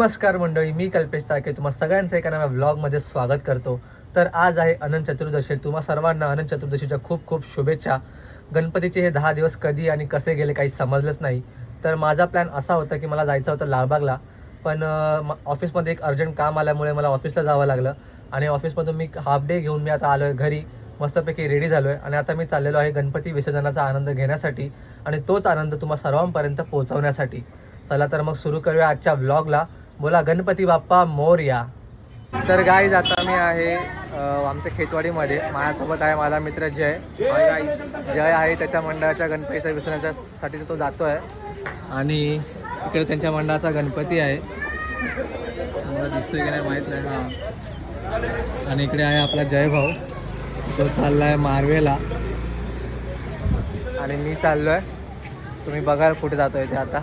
नमस्कार मंडळी मी कल्पेश चाके तुम्हा सगळ्यांचं एका नव्या व्लॉगमध्ये स्वागत करतो. तर आज आहे अनंत चतुर्दशी. तुम्हा सर्वांना अनंत चतुर्दशीच्या खूप खूप शुभेच्छा. गणपतीचे हे दहा दिवस कधी आणि कसे गेले काही समजलंच नाही. तर माझा प्लॅन असा होता की मला जायचं होतं लालबागला. पण म- ऑफिसमध्ये एक अर्जंट काम आल्यामुळे मला ऑफिसला जावं लागलं. आणि ऑफिसमधून मी हाफ डे घेऊन मी आता आलो आहे घरी. मस्तपैकी रेडी झालो आहे आणि आता मी चाललेलो आहे गणपती विसर्जनाचा आनंद घेण्यासाठी आणि तोच आनंद तुम्हा सर्वांपर्यंत पोहोचवण्यासाठी. चला तर मग सुरू करूया आजच्या व्लॉगला बोला गणपती बाप्पा मोरया. तर गाईज आता मी आहे आमच्या खेतवाडीमध्ये. माझ्यासोबत आहे माझा मित्र जय. आणि जय आहे त्याच्या मंडळाच्या गणपतीच्या विसर्जनासाठी तो जातो आहे आणि इकडे त्यांच्या मंडळाचा गणपती आहे. मला दिसतोय की नाही माहीत नाही हां. आणि इकडे आहे आपला जय भाऊ तो चालला आहे मारवेला. आणि मी चाललो आहे तुम्ही बघा कुठे जातो आहे ते आता.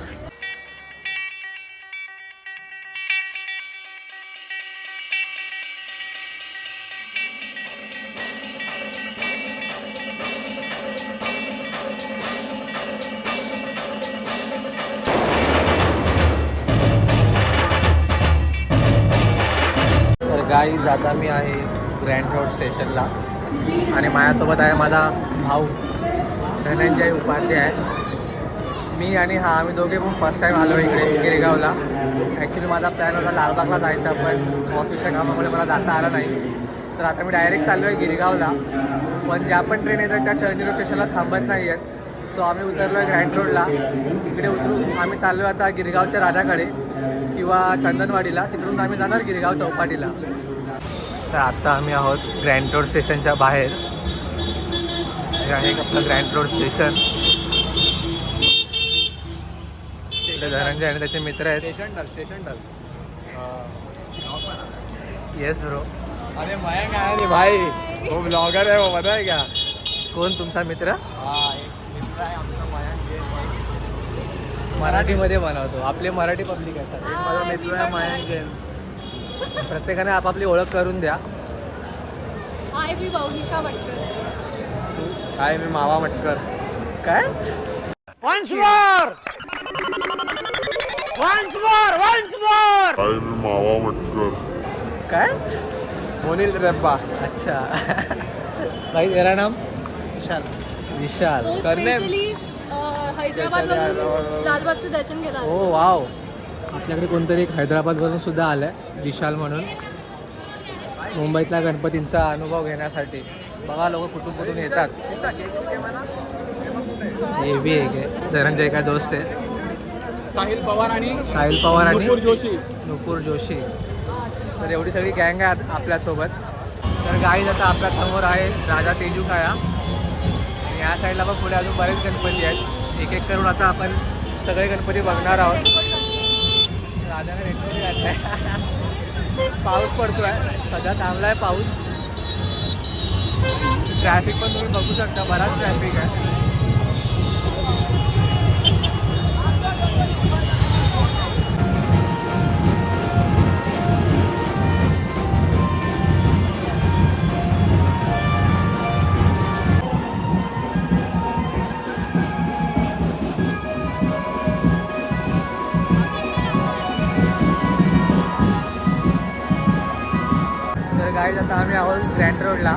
तर जाता मी आहे ग्रँड रोड स्टेशनला आणि माझ्यासोबत आहे माझा भाऊ. धनंजय उपाध्याय. मी आणि हा आम्ही दोघे पण फर्स्ट टाईम आलो इकडे गिरगावला. ॲक्च्युली माझा प्लॅन होता लालबागला जायचा पण ऑफिसच्या कामामुळे मला जाता आलं नाही. तर आता मी डायरेक्ट चाललो आहे गिरगावला. पण ज्या पण ट्रेन येतात त्या शर्नी स्टेशनला थांबत नाही आहेत सो आम्ही उतरलो आहे ग्रँड रोडला इकडे उतरून आम्ही चाललो आता गिरगावच्या राजाकडे किंवा चंदनवाडीला. तिकडून आम्ही जाणार गिरगाव चौपाटीला. तर आता आम्ही आहोत ग्रँड रोड स्टेशनच्या बाहेर. हे आहे आपलं ग्रँड रोड स्टेशन इकडे धनंजय आणि त्याचे मित्र आहेत. स्टेशन डल स्टेशन डल येस ब्रो अरे मयंक आहे रे भाई? वो ब्लॉगर है वो पता है क्या? कोण तुमचा मित्र? हाँ एक मित्र आहे आमचा मयंक. मराठीमध्ये बनवतो. आपले मराठी पब्लिक आहे एक माझा मित्र आहे मयंक जैन. प्रत्येकाने आपापली ओळख करून द्या. हाय मी भाऊनिशा भटकर हाय मी मावा मटकर. काय? Ay, mi मावा मटकर. काय? मोनिल रब्बा. अच्छा. भाई तेरा नाम? विशाल. विशाल. तो करणे- स्पेशली हैदराबाद लालबागचं दर्शन केलं ओ वाव. आपल्याकडे कोणतरी एक हैदराबादवरून सुद्धा आलंय विशाल म्हणून. मुंबईतल्या गणपतींचा अनुभव घेण्यासाठी. बघा लोक कुठून कुठून येतात. हे बी एक आहे. धनंजय का दोस्त आहे साहिल पवार आणि साहिल पवार आणि नुपूर जोशी. नुपूर जोशी. तर एवढी सगळी गँग आहे आपल्यासोबत. तर गाईज आता आपल्यासमोर आहे राजा तेजू आणि या साईडला पण पुढे अजून बरेच गणपती आहेत. एक एक करून आता आपण सगळे गणपती बघणार आहोत. राजाने रेटमध्ये घातलाय पाऊस पडतोय. सध्या थांबलाय पाऊस. ट्रॅफिक पण तुम्ही बघू शकता. बराच ट्रॅफिक आहे. गाईज आता आम्ही आहोत ग्रँड रोडला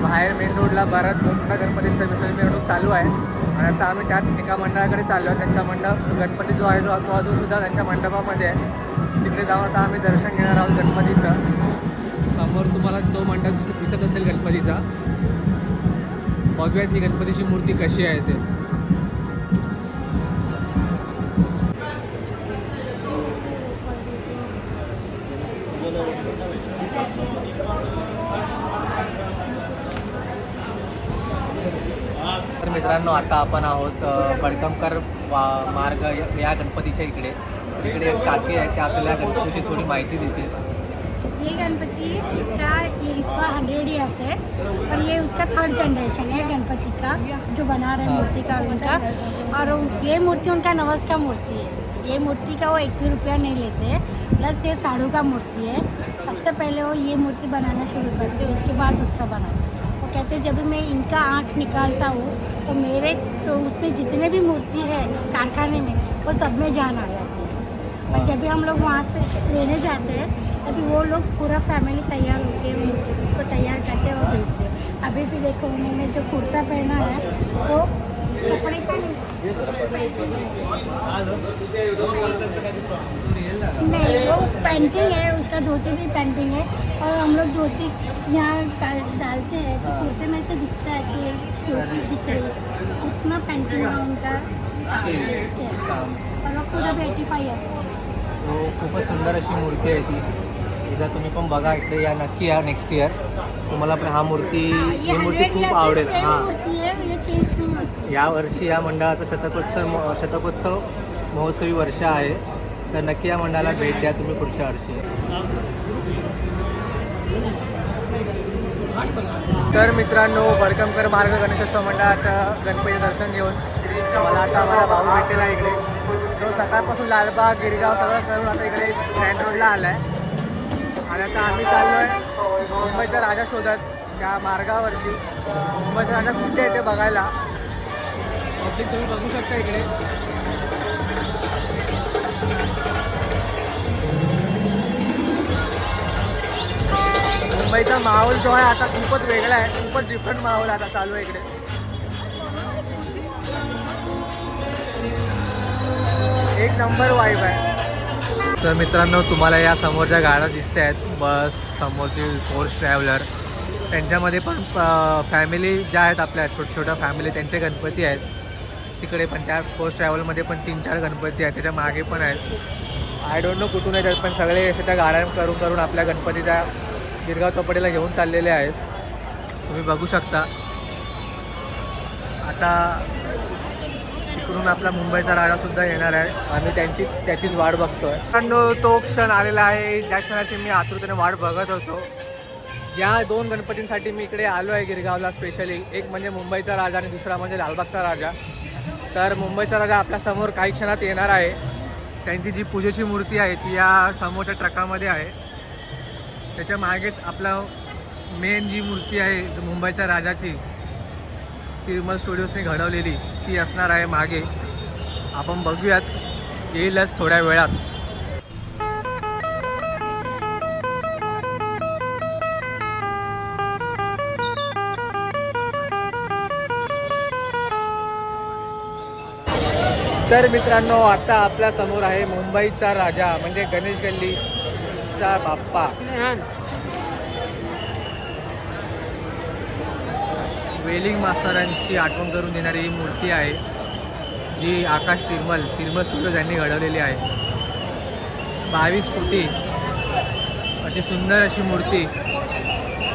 बाहेर मेन रोडला बराच मोठा गणपतींचा विसर्जन मिरवणूक चालू आहे. आणि आता आम्ही त्यात एका मंडळाकडे चाललो आहे. त्यांचा मंडप गणपती जो आहे तो तो अजून सुद्धा त्यांच्या मंडपामध्ये आहे. तिकडे जाऊन आता आम्ही दर्शन घेणार आहोत गणपतीचं. समोर तुम्हाला तो मंडप दिसत असेल गणपतीचा. बघूयात ही गणपतीची मूर्ती कशी आहे ते. मित्रांनो आता आपण आहोत बडकमकर मार्ग या- गणपतीच्या इकडे. इकडे काकी आहे त्या आपल्याला गणपतीची थोडी माहिती देतील. ये गणपति का ये इसका हंड्रेड ईयर्स है और ये उसका थर्ड जनरेशन है गणपति का जो बना रहे मूर्ति का. उनका और ये मूर्ति उनका नवस का मूर्ति है ये मूर्ति का वो एक भी रुपया नहीं लेते हैं प्लस ये साड़ू का मूर्ति है. सबसे पहले वो ये मूर्ति बनाना शुरू करते हैं उसके बाद उसका बनाते हैं। कहते जब मैं इनका आँख निकालता हूँ तो मेरे तो उसमें जितने भी मूर्ति है कारखाने में, वो सब में जान आ जाती है। और जब भी हम लोग वहाँ से लेने जाते हैं, तभी वो लोग पूरा फैमिली तैयार होके उसको तैयार करते हैं और भेजते हैं। अभी भी देखो, उन्होंने जो कुर्ता पहना है, वो कपड़े का नहीं। नहीं वो पेंटिंग है उसका धोती भी पेंटिंग है। और हम लोग धोती यहाँ डालते हैं तो कुर्ते में से दिखता है कि धोती दिख रही है। उतना पेंटिंग है उनका। और वो पूरा फाईव्ह असं सो खूपच सुंदर अशी मूर्ती आहे ती. एकदा तुम्ही पण बघा इकडे या नक्की या नेक्स्ट इयर तुम्हाला पण हा मूर्ती ही मूर्ती 100 खूप आवडेल. हां. है या वर्षी या मंडळाचा शतकोत्सव शतकोत्सव महोत्सवी वर्ष आहे. तर नक्की या मंडळाला भेट द्या तुम्ही पुढच्या वर्षी. तर मित्रांनो वरकमकर मार्ग गणेशोत्सव मंडळाचं गणपती दर्शन घेऊन. मला आता माझा भाऊ भेटलेला इकडे. जो सकाळपासून लालबाग गिरगाव सगळं करून आता इकडे ग्रँड रोडला आला आहे आणि आता आम्ही चाललो आहे मुंबईचा राजा शोधत त्या मार्गावरती. मुंबईचा राजा कुठे आहे ते बघायला. पब्लिक तुम्ही बघू शकता इकडे. मुंबईचा माहोल जो आहे आता खूपच वेगळा आहे खूपच डिफरंट माहोल आता चालू आहे इकडे. एक नंबर वाईब आहे. तर मित्रांनो तुम्हाला या समोरच्या गाड्या दिसत आहेत. बस समोरची फोर्स ट्रॅव्हलर त्यांच्यामध्ये पण फॅमिली ज्या आहेत आपल्या छोट्या छोट्या फॅमिली त्यांचे गणपती आहेत. तिकडे पण त्या फोर्स ट्रॅव्हलमध्ये पण तीन चार गणपती आहेत. त्याच्यामागे पण आहेत. आय डोंट नो कुठून येतात पण सगळे असे त्या गाड्या करून करून आपल्या गणपतीच्या गिरगाव चौपाटीला घेऊन चाललेले आहेत. तुम्ही बघू शकता. आता तिकडून आपला मुंबईचा राजा सुद्धा येणार आहे. आम्ही त्यांची त्याचीच वाट बघतोय. पण तो क्षण आलेला आहे. ज्या क्षणाची मी आतुरतेने वाट बघत होतो. या दोन गणपतींसाठी मी इकडे आलो आहे गिरगावला स्पेशली एक म्हणजे मुंबईचा राजा आणि दुसरा म्हणजे लालबागचा राजा. तर मुंबईचा राजा आपल्यासमोर काही क्षणात येणार आहे. त्यांची जी पूजेची मूर्ती आहे ती या समोरच्या ट्रकामध्ये आहे. त्याच्या मागेच आपलं मेन जी मूर्ती आहे मुंबईच्या राजाची तिरुमल स्टुडिओजने घडवलेली ती असणार आहे मागे. आपण बघूयात येईलच थोड्या वेळात. तर मित्रांनो आता आपल्यासमोर आहे मुंबईचा राजा म्हणजे गणेश गल्लीचा बाप्पा. वेलिंग मास्तरांची आठवण करून देणारी ही मूर्ती आहे जी आकाश तिरमल तिरमल स्टुडिओज यांनी घडवलेली आहे. बावीस फुटी अशी सुंदर अशी मूर्ती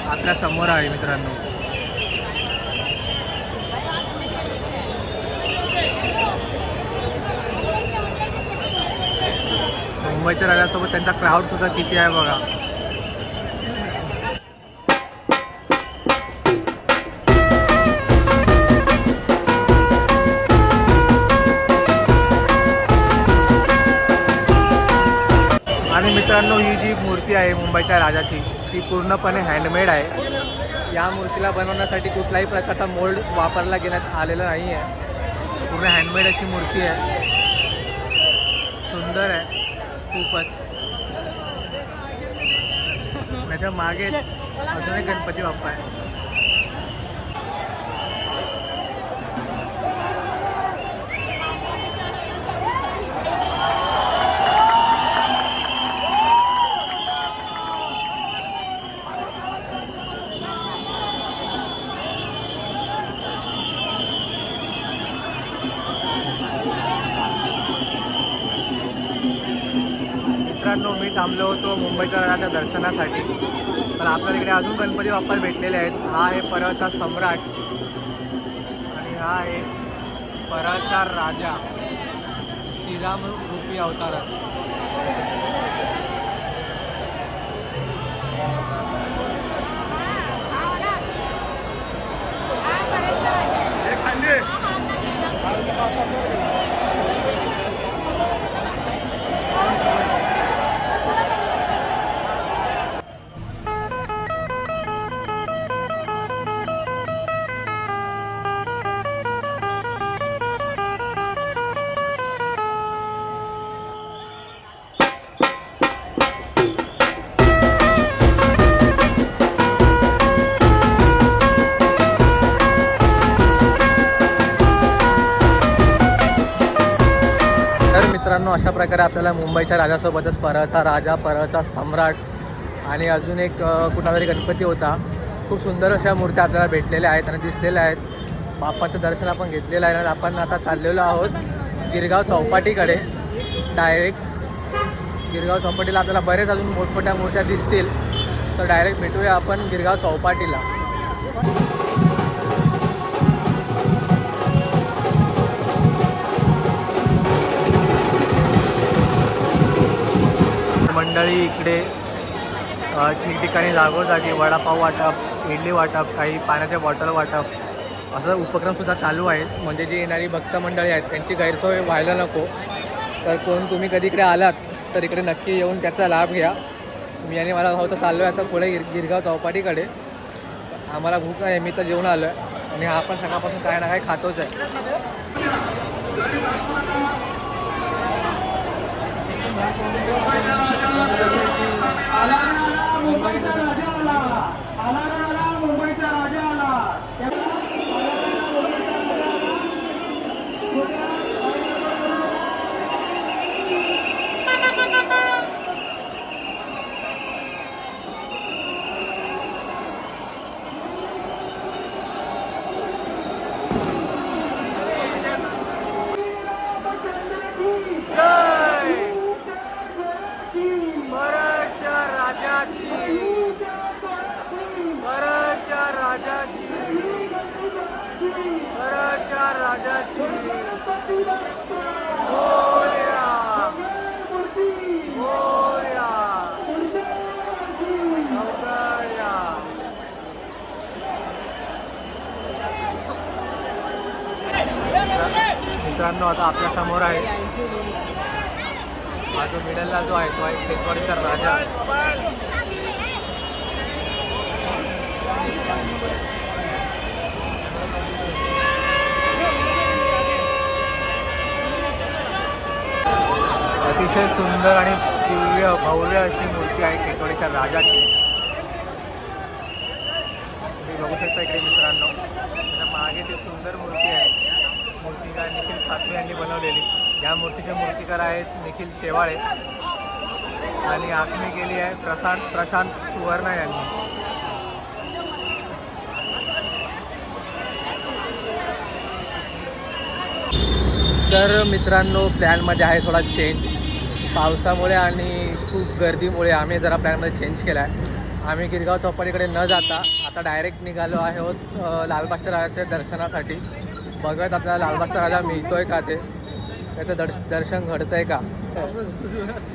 आपल्यासमोर आहे मित्रांनो. मुंबईच्या राजासोबत त्यांचा क्राऊड सुद्धा किती आहे बघा. आणि मित्रांनो ही जी मूर्ती आहे मुंबईच्या राजाची ती पूर्णपणे हँडमेड आहे. या मूर्तीला बनवण्यासाठी कुठलाही प्रकारचा मोल्ड वापरला गेल्यात आलेला नाही आहे पूर्ण हँडमेड अशी मूर्ती आहे. सुंदर आहे. खूपच. त्याच्या मागेच अजून एक गणपती बाप्पा आहे मित्रांनो मी थांबलो होतो मुंबईच्या राजाच्या दर्शनासाठी. पण आपल्याला इकडे अजून गणपती बाप्पा भेटलेले आहेत. हा आहे परळचा सम्राट. आणि हा आहे परळचा राजा. श्रीराम रूपी अवतारात प्रकारे आपल्याला मुंबईच्या राजासोबतच परळचा राजा परळचा सम्राट आणि अजून एक अ, कुठला तरी गणपती होता. खूप सुंदर अशा मूर्त्या आपल्याला भेटलेल्या आहेत आणि दिसलेल्या आहेत. बाप्पाचं दर्शन आपण घेतलेलं आहे आणि आपण आता चाललेलो आहोत गिरगाव चौपाटीकडे. डायरेक्ट गिरगाव चौपाटीला आपल्याला बरेच अजून मोठमोठ्या मूर्त्या दिसतील. तर डायरेक्ट भेटूया आपण गिरगाव चौपाटीला. मंडळी इकडे ठिकठिकाणी ठिकठिकाणी जागोजागी वडापाव वाटप इडली वाटप काही पाण्याच्या बॉटल वाटप. असं उपक्रमसुद्धा चालू आहेत. म्हणजे जी येणारी भक्त मंडळी आहेत त्यांची गैरसोय व्हायला नको. तर कोण तुम्ही कधी इकडे आलात तर इकडे नक्की येऊन त्याचा लाभ घ्या. मी आणि मला भाऊ तर चाललो आहे आता पुढे गिर गिरगाव चौपाटीकडे. आम्हाला भूक आहे मी तर जेवण आलो आहे आणि हा पण सकाळपासून काय ना काय खातोच आहे परळच्या राजाची परळच्या राजाची परळच्या राजाची मोरया मोरया मित्रांनो आता आपल्यासमोर आहे. हा जो मिडलला जो आहे तो आहे टेकवाडीचा राजा. अतिशय सुंदर आणि दिव्य भव्य अशी मूर्ती आहे टेकवाडीच्या राजाची. तुम्ही बघू शकता इकडे मित्रांनो त्याच्यामागे ती सुंदर मूर्ती आहे. मूर्तिकार निखिल खातमे यांनी बनवलेली. या मूर्तीचे मूर्तिकार आहेत निखिल शेवाळे आणि आखणी केली आहे प्रशांत प्रशांत सुवर्णा यांनी. तर मित्रांनो प्लॅनमध्ये आहे थोडा चेंज पावसामुळे आणि खूप गर्दीमुळे आम्ही जरा प्लॅनमध्ये चेंज केला आहे. आम्ही गिरगाव चौपाटीकडे न जाता आता डायरेक्ट निघालो आहोत लालबागच्या राजाच्या दर्शनासाठी. बघूयात आपल्याला लालबागचा राजा मिळतोय का ते. त्याचं दर्श दर्शन घडतं आहे का?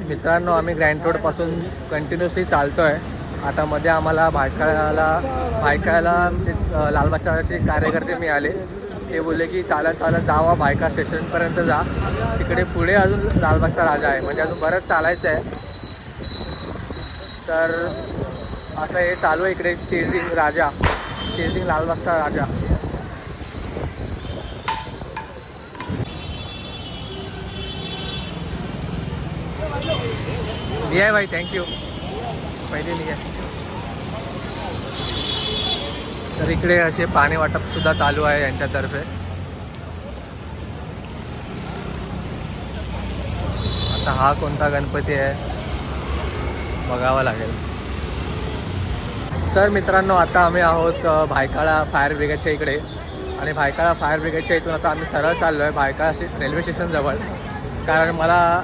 मित्रांनो आम्ही ग्रँड रोडपासून कंटिन्युअसली चालतो आहे आता मध्ये आम्हाला भायखळ्याला भायखळ्याला लालबागच्या राजाचे कार्यकर्ते मिळाले. ते बोलले की चालत चालत जावा बायका स्टेशनपर्यंत जा. तिकडे पुढे अजून लालबागचा राजा आहे. म्हणजे अजून बरंच चालायचं आहे. तर असं हे चालू आहे इकडे चेजिंग राजा. चेजिंग लालबागचा राजा. लिहाय भाई थँक्यू पहिले लिहा तर इकडे असे पाणी वाटप सुद्धा चालू आहे यांच्यातर्फे. आता हा कोणता गणपती आहे? बघावा लागेल. तर मित्रांनो आता आम्ही आहोत भायकाळा फायर ब्रिगेडच्या इकडे. आणि भायकाळा फायर ब्रिगेडच्या इथून आता आम्ही सरळ चाललो आहे भायकाळा रेल्वे स्टेशनजवळ कारण मला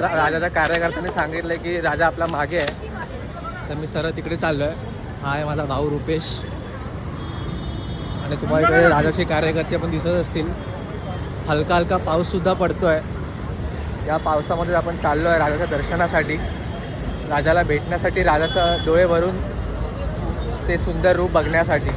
राजाच्या कार्यकर्त्यांनी सांगितलं की राजा आपला मागे आहे. तर मी सरळ तिकडे चाललो आहे हा आहे माझा भाऊ रुपेश. आणि तुम्हाला इकडे राजाचे कार्यकर्ते पण दिसत असतील. हलका हलका पाऊससुद्धा पडतो आहे या पावसामध्ये आपण चाललो आहे राजाच्या दर्शनासाठी. राजाला भेटण्यासाठी राजाचा डोळे भरून ते सुंदर रूप बघण्यासाठी.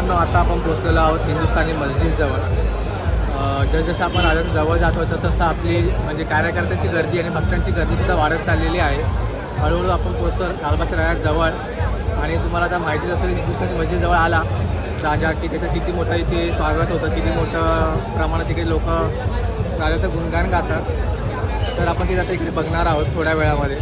मित्रांनो आता आपण पोचलेलो आहोत हिंदुस्थानी मस्जिदजवळ. जसजसं आपण राजाच्या जवळ जातो तसं आपली म्हणजे कार्यकर्त्यांची गर्दी आणि भक्तांची गर्दीसुद्धा वाढत चाललेली आहे. हळूहळू आपण पोचतो लालबागच्या राजाजवळ आणि तुम्हाला आता माहितीच असेल हिंदुस्थानी मस्जिदजवळ आला राजा की त्याचं किती मोठं इथे स्वागत होतं किती मोठं प्रमाणात इकडे लोक राजाचं गुणगान गातात. तर आपण तिथे आता इकडे बघणार आहोत थोड्या वेळामध्ये.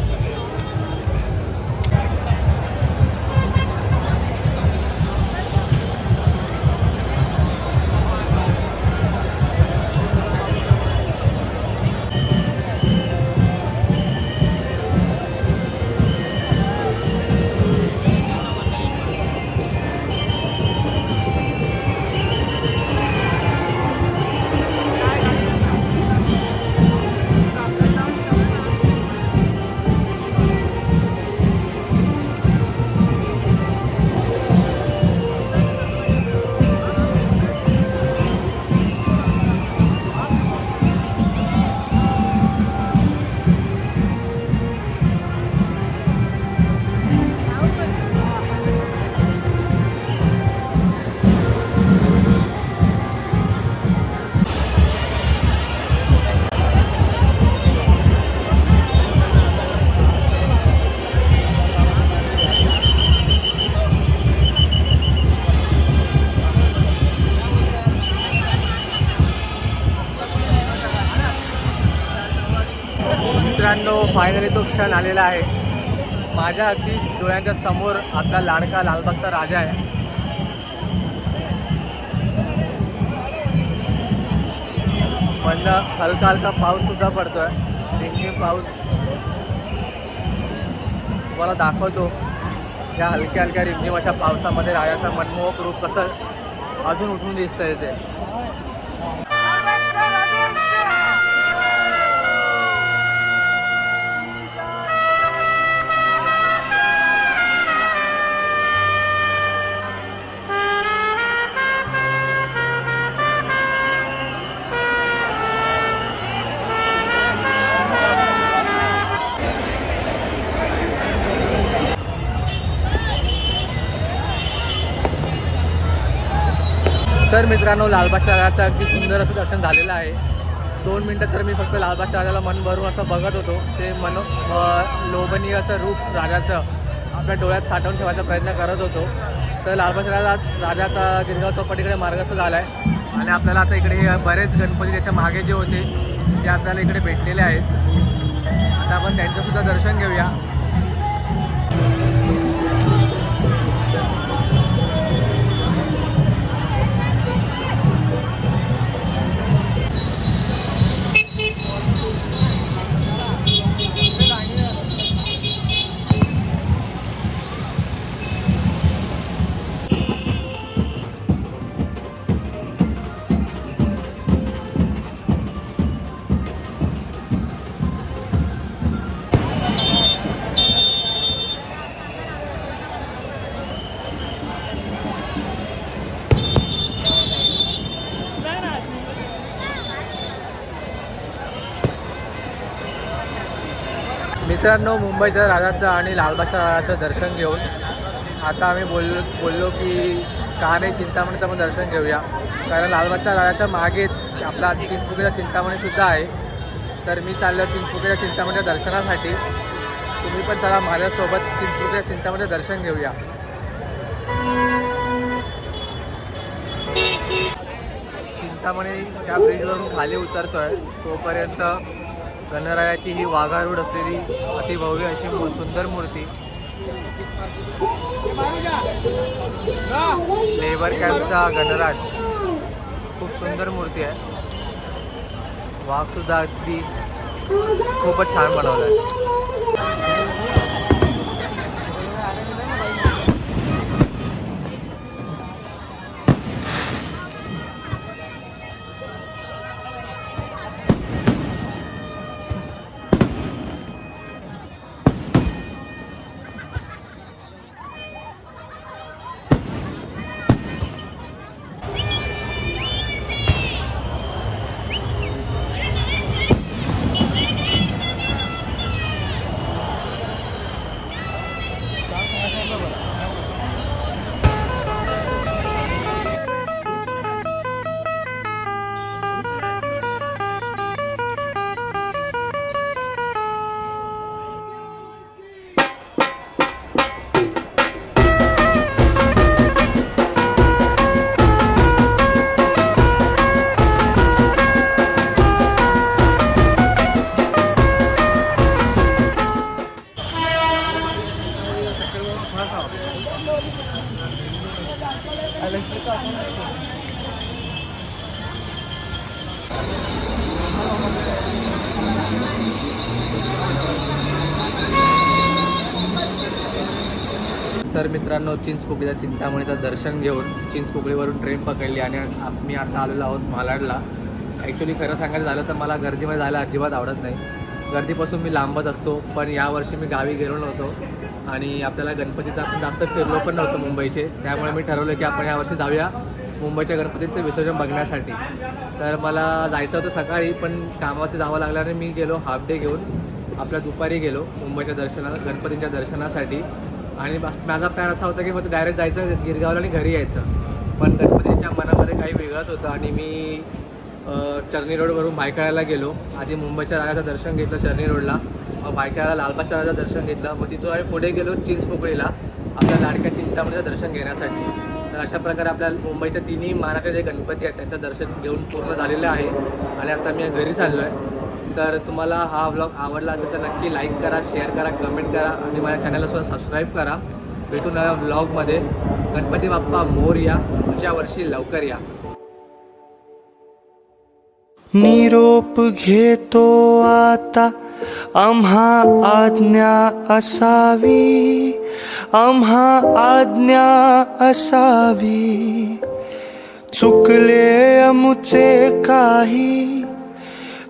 क्षण आलेला आहे. माझ्या अगदी डोळ्यांच्या समोर आपला लाडका लालबागचा राजा आहे. मधनं हलका हलका पाऊससुद्धा पडतो आहे रिमझिम पाऊस तुम्हाला दाखवतो. या हलक्या हलक्या रिमझिम अशा पावसामध्ये राजाचं मनमोहक रूप कसं अजून उठून दिसतंय ते. तर मित्रांनो लालबागच्या राजाचं अगदी सुंदर असं दर्शन झालेलं आहे. दोन मिनटं तर मी फक्त लालबागच्या राजाला मन भरून असं बघत होतो. ते मनो लोभनीय असं रूप राजाचं आपल्या डोळ्यात साठवून ठेवायचा प्रयत्न करत होतो. तर लालबागच्या राजा राजा आता गिरगाव चौपाटीकडे मार्गस्थ झाला आहे आणि आपल्याला आता इकडे बरेच गणपती त्याच्यामागे जे होते ते आपल्याला इकडे भेटलेले आहेत. आता आपण त्यांचंसुद्धा दर्शन घेऊया. मित्रांनो मुंबईच्या राजाचं आणि लालबागच्या राजाचं दर्शन घेऊन आता आम्ही बोल बोललो की का नाही चिंतामणीचं पण दर्शन घेऊया. कारण लालबागच्या राजाच्या मागेच आपला चिंचपुकेचा चिंतामणीसुद्धा आहे. तर मी चाललो चिंचपुकेच्या चिंतामणीच्या दर्शनासाठी. तुम्ही पण चला माझ्यासोबत चिंचपुकेच्या चिंतामणीचं दर्शन घेऊया. चिंतामणी त्या ब्रिजवरून खाली उतरतोय तोपर्यंत गणरायाची ही वाघारूढ असलेली अतिभव्य अशी सुंदर मूर्ती. लेबर कॅम्पचा गणराज. खूप सुंदर मूर्ती आहे. वाघ सुद्धा अगदी खूपच छान बनवला आहे. तर मित्रांनो चिंचपोकळीच्या चिंतामणीचं दर्शन घेऊन चिंचपोकळीवरून ट्रेन पकडली आणि मी आता आलेलो आहोत मालाडला. ॲक्च्युली खरं सांगायचं झालं तर मला गर्दीमध्ये जायला अजिबात आवडत नाही. गर्दीपासून मी लांबच असतो पण यावर्षी मी गावी गेलो नव्हतो आणि आपल्याला गणपतीचा आपण जास्त फिरलो पण नव्हतं मुंबईचे. त्यामुळे मी ठरवलं की आपण यावर्षी जाऊया मुंबईच्या गणपतीचं विसर्जन बघण्यासाठी. तर मला जायचं होतं सकाळी पण कामाचं जावं लागल्याने मी गेलो हाफ डे घेऊन. आपल्या दुपारी गेलो मुंबईच्या दर्शना गणपतींच्या दर्शनासाठी. आणि बस माझा प्लॅन असा होता की मग डायरेक्ट जायचं गिरगावला आणि घरी यायचं. पण गणपतीच्या मनामध्ये काही वेगळंच होतं आणि मी चरणी चर्नी रोडवरून भायखळ्याला गेलो. आधी मुंबईच्या राजाचं दर्शन घेतलं चर्नी रोडला मग भायखळ्याला लालबागच्या राजाचं दर्शन घेतलं. मग तिथून आम्ही पुढे गेलो चिंचपोकळीला आपल्या लाडक्या चिंतामणीचं दर्शन घेण्यासाठी. तर अशा प्रकारे आपल्या मुंबईच्या तिन्ही महाराष्ट्र जे गणपती आहेत त्यांचं दर्शन घेऊन पूर्ण झालेलं आहे. आणि आता मी घरी चाललो आहे तर तुम्हाला हा व्लॉग आवडला असेल तर नक्की लाईक करा शेअर करा कमेंट करा आणि माझ्या चॅनलला सुद्धा सबस्क्राईब करा. भेटू नव्या व्लॉगमध्ये गणपती बाप्पा मोर या. पुढच्या वर्षी लवकर या. निरोप घेतो आता. आम्हा आज्ञा असावी. आम्हा आज्ञा असावी. चुकले अमुचे काही.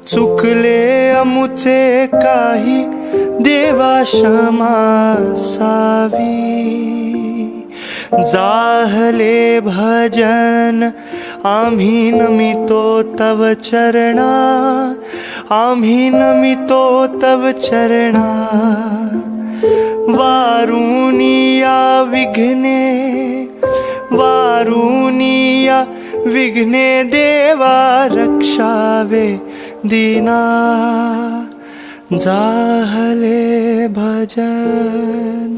चुकले अमुचे काही देवा क्षमा सावी. जाहले भजन आम्ही नमितो तव चरणा. आम्ही नमितो तव चरणा. वारुनिया विघ्ने वारुनिया विघ्ने देवा रक्षावे. দিনা जाहले भजन